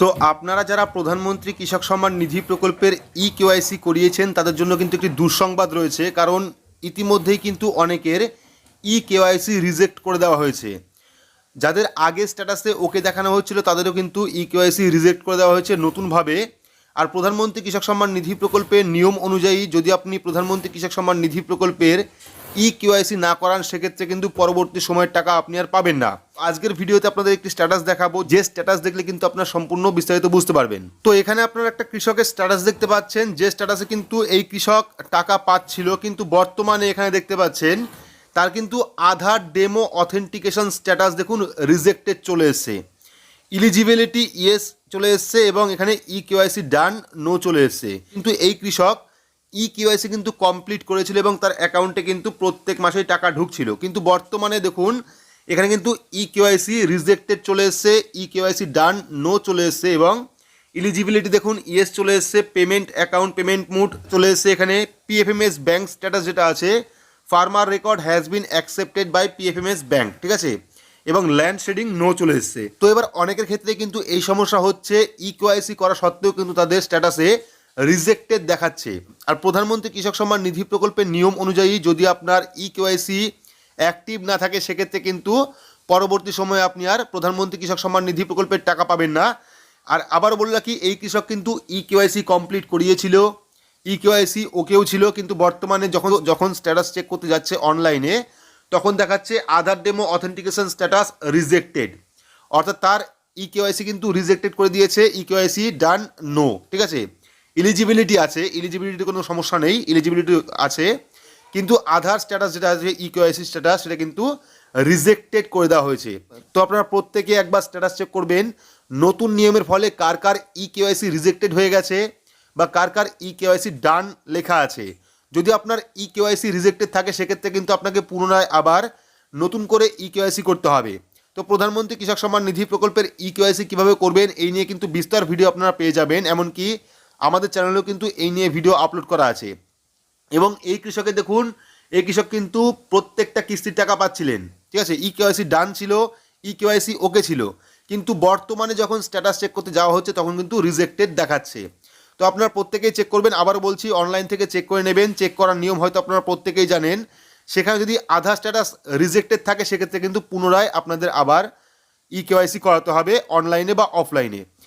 তো আপনারা যারা প্রধানমন্ত্রী কৃষক সম্মান নিধি প্রকল্পের ই কেওয়াইসি করিয়েছেন, তাদের জন্য কিন্তু একটি দুঃসংবাদ রয়েছে, কারণ ইতিমধ্যেই কিন্তু অনেকের ই কেওয়াইসি রিজেক্ট করে দেওয়া হয়েছে। যাদের আগে স্ট্যাটাসে ওকে দেখানো হচ্ছিল, তাদেরও কিন্তু ই কেওয়াইসি রিজেক্ট করে দেওয়া হয়েছে নতুনভাবে। আর প্রধানমন্ত্রী কৃষক সম্মান নিধি প্রকল্পের নিয়ম অনুযায়ী যদি আপনি প্রধানমন্ত্রী কৃষক সম্মান নিধি প্রকল্পের ই কেওয়াইসি না করান, সেক্ষেত্রে কিন্তু পরবর্তী সময়ের টাকা আপনি আর পাবেন না। আজকের ভিডিওতে আপনাদের একটি স্ট্যাটাস দেখাবো। যে স্ট্যাটাস দেখলে কিন্তু আপনার সম্পূর্ণ বিস্তারিত বুঝতে পারবেন। তো এখানে আপনারা একটা কৃষকের স্ট্যাটাস দেখতে পাচ্ছেন। যে স্ট্যাটাসে কিন্তু এই কৃষক টাকা পাচ্ছিল, কিন্তু বর্তমানে এখানে দেখতে পাচ্ছেন, তার কিন্তু আধার ডেমো অথেন্টিকেশন স্ট্যাটাস দেখুন রিজেক্টেড চলে এসছে। ইলিজিবিলিটি ইয়েস চলে এসছে এবং এখানে ই কেওয়াইসি ডান নো চলে এসছে। কিন্তু এই কৃষক ই কেওয়াইসি কিন্তু কমপ্লিট করেছিল এবং তার অ্যাকাউন্টে কিন্তু প্রত্যেক মাসেই টাকা ঢুকছিল। কিন্তু বর্তমানে দেখুন, এখানে কিন্তু ই কেওয়াইসি রিজেক্টেড চলে এসছে ই কেওয়াইসি ডান নো চলে এসছে এবং ইলিজিবিলিটি দেখুন ইয়েস চলে এসছে পেমেন্ট অ্যাকাউন্ট পেমেন্ট মুড চলে এসছে এখানে পিএফএমএস ব্যাঙ্ক স্ট্যাটাস যেটা আছে farmer record has been accepted by PFMS bank ঠিক আছে? এবং ল্যান্ড শেডিং নো চলে এসছে। তো এবার অনেকের ক্ষেত্রে কিন্তু এই সমস্যা হচ্ছে ই কেওয়াইসি করা সত্ত্বেও কিন্তু তাদের স্ট্যাটাসে রিজেক্টেড দেখাচ্ছে। আর প্রধানমন্ত্রী কৃষক সম্মান নিধি প্রকল্পের নিয়ম অনুযায়ী যদি আপনার ই কেওয়াইসি অ্যাক্টিভ না থাকে, সেক্ষেত্রে কিন্তু পরবর্তী সময়ে আপনি আর প্রধানমন্ত্রী কৃষক সম্মান নিধি প্রকল্পের টাকা পাবেন না। আর আবার বললা কি এই কৃষক কিন্তু ই কেওয়াইসি কমপ্লিট করিয়েছিল। ই কেওয়াইসি ওকেও ছিল, কিন্তু বর্তমানে যখন যখন স্ট্যাটাস চেক করতে যাচ্ছে অনলাইনে তখন দেখাচ্ছে Aadhaar demo authentication status rejected অর্থাৎ তার ই কেওয়াইসি কিন্তু রিজেক্টেড করে দিয়েছে। ই কেওয়াইসি ডান নো ঠিক আছে? ইলিজিবিলিটি আছে ইলিজিবিলিটির কোনো সমস্যা নেই ইলিজিবিলিটি আছে, কিন্তু আধার স্ট্যাটাস যেটা আছে ই কেওয়াইসি স্ট্যাটাস সেটা কিন্তু রিজেক্টেড করে দেওয়া হয়েছে। তো আপনারা প্রত্যেকে একবার স্ট্যাটাস চেক করবেন, নতুন নিয়মের ফলে কার কার ই কেওয়াইসি রিজেক্টেড হয়ে গেছে বা কার কার ই কেওয়াইসি ডান লেখা আছে। যদি আপনার ই কেওয়াইসি রিজেক্টেড থাকে, সেক্ষেত্রে কিন্তু আপনাকে পুনরায় আবার নতুন করে ই কেওয়াইসি করতে হবে। তো প্রধানমন্ত্রী কৃষক সম্মান নিধি প্রকল্পের ই কেওয়াইসি কীভাবে করবেন, এই নিয়ে কিন্তু বিস্তার ভিডিও আপনারা পেয়ে যাবেন, এমনকি আমাদের চ্যানেলেও কিন্তু এই নিয়ে ভিডিও আপলোড করা আছে। এবং এই কৃষকের দেখুন, এই কৃষক কিন্তু প্রত্যেকটা কিস্তির টাকা পাচ্ছিলেন। ঠিক আছে? ই কেওয়াইসি ডান ছিল ই কেওয়াইসি ওকে ছিল। কিন্তু বর্তমানে যখন স্ট্যাটাস চেক করতে যাওয়া হচ্ছে, তখন কিন্তু রিজেক্টেড দেখাচ্ছে। তো আপনারা প্রত্যেকেই চেক করবেন। আবার বলছি অনলাইন থেকে চেক করে নেবেন। চেক করার নিয়ম হয়তো আপনারা প্রত্যেকেই জানেন। সেখানে যদি আধার স্ট্যাটাস রিজেক্টেড থাকে, সেক্ষেত্রে কিন্তু পুনরায় আপনাদের আবার ই কেওয়াইসি করাতে হবে অনলাইনে বা অফলাইনে